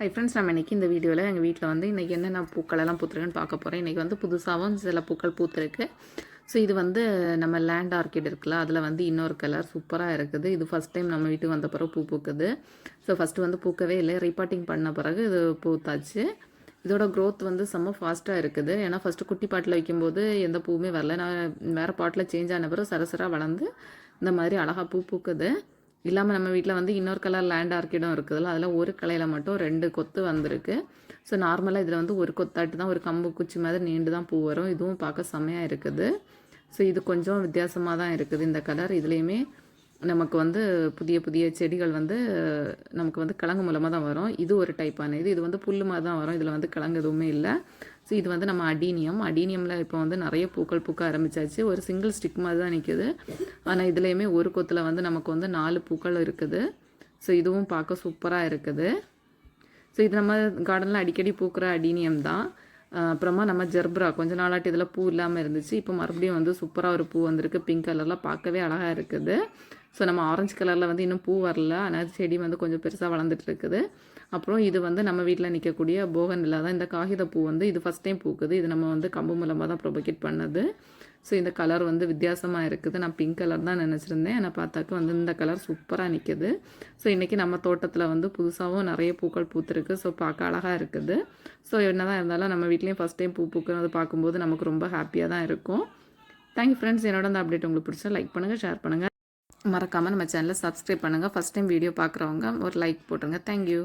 Hi friends நம்ம இன்றைக்கி இந்த வீடியோவில் எங்கள் வீட்டில் வந்து இன்றைக்கி என்னென்ன பூக்களெல்லாம் பூத்துருக்குன்னு பார்க்க போகிறேன் இன்றைக்கி வந்து புதுசாகவும் சில பூக்கள் பூத்துருக்கு. ஸோ இது வந்து நம்ம லேண்ட் ஆர்கிட் இருக்குல்ல அதில் வந்து இன்னொரு கலர் சூப்பராக இருக்குது. இது ஃபஸ்ட் டைம் நம்ம வீட்டுக்கு வந்த பிறகு பூ பூக்குது. ஸோ ஃபஸ்ட்டு வந்து பூக்கவே இல்லை. ரீபாட்டிங் பண்ண பிறகு இது பூத்தாச்சு. இதோட க்ரோத் வந்து செம்ம ஃபாஸ்ட்டாக இருக்குது. ஏன்னா ஃபஸ்ட்டு குட்டி பாட்டில் வைக்கும்போது எந்த பூவுமே வரல. நான் வேறு பாட்டில் சேஞ்ச் ஆன பிறகு சரசராக வளர்ந்து இந்த மாதிரி அழகாக பூ பூக்குது. இல்லாமல் நம்ம வீட்டில் வந்து இன்னொரு கலர் லேண்ட் ஆர்க்கிடும் இருக்குதுல்ல அதில் ஒரு கலையில் மட்டும் ரெண்டு கொத்து வந்திருக்கு. ஸோ நார்மலாக இதில் வந்து ஒரு கொத்தாட்டு தான் ஒரு கம்பு குச்சி மாதிரி நீண்டு தான் பூ வரும். இதுவும் பார்க்க செம்மையாக இருக்குது. ஸோ இது கொஞ்சம் வித்தியாசமாக தான் இருக்குது இந்த கலர் இதுலேயுமே நமக்கு வந்து புதிய புதிய செடிகள் வந்து நமக்கு வந்து கிழங்கு மூலமாக தான் வரும். இது ஒரு டைப்பான இது இது வந்து புல் மாதிரி தான் வரும். இதில் வந்து கிழங்கு எதுவுமே இல்லை. ஸோ இது வந்து நம்ம அடீனியம். அடீனியமில் இப்போ வந்து நிறைய பூக்கள் பூக்க ஆரம்பிச்சாச்சு. ஒரு சிங்கிள் ஸ்டிக் மாதிரி தான் நிற்கிது ஆனால் இதுலேயுமே ஒரு கொத்தில் வந்து நமக்கு வந்து நாலு பூக்கள் இருக்குது. ஸோ இதுவும் பார்க்க சூப்பராக இருக்குது. ஸோ இது நம்ம கார்டனில் அடிக்கடி பூக்கிற அடீனியம் தான். அப்புறமா நம்ம ஜெர்ப்ரா கொஞ்ச நாளாட்டி இதில் பூ இல்லாமல் இருந்துச்சு. இப்போ மறுபடியும் வந்து சூப்பராக ஒரு பூ வந்திருக்கு. பிங்க் கலரில் பார்க்கவே அழகாக இருக்குது. ஸோ நம்ம ஆரஞ்சு கலரில் வந்து இன்னும் பூ வரல. ஆனால் செடி வந்து கொஞ்சம் பெருசாக வளர்ந்துட்டு இருக்குது அப்புறம் இது வந்து நம்ம வீட்டில் நிற்கக்கூடிய போகன் தான். இந்த காகித பூ வந்து இது ஃபஸ்ட் டைம் பூக்குது. இது நம்ம வந்து கம்பு மூலமாக தான் ப்ரொபகேட் பண்ணது. ஸோ இந்த கலர் வந்து வித்தியாசமாக இருக்குது. நான் பிங்க் கலர் தான் நினச்சிருந்தேன். ஆனால் பார்த்தாக்க வந்து இந்த கலர் சூப்பராக நிற்கிது ஸோ இன்றைக்கி நம்ம தோட்டத்தில் வந்து புதுசாகவும் நிறைய பூக்கள் பூத்துருக்கு. ஸோ பார்க்க அழகாக இருக்குது. ஸோ என்ன தான் இருந்தாலும் நம்ம வீட்லேயும் ஃபஸ்ட் டைம் பூ பூக்கிறது பார்க்கும்போது நமக்கு ரொம்ப ஹாப்பியாக தான் இருக்கும். தேங்க்யூ ஃப்ரெண்ட்ஸ் என்னோட அந்த அப்டேட் உங்களுக்கு பிடிச்சா லைக் பண்ணுங்கள் ஷேர் பண்ணுங்கள் மறக்காமல் நம்ம சேனலை சப்ஸ்கிரைப் பண்ணுங்கள் ஃபஸ்ட் டைம் வீடியோ பார்க்குறவங்க ஒரு லைக் போட்டுருங்க. தேங்க்யூ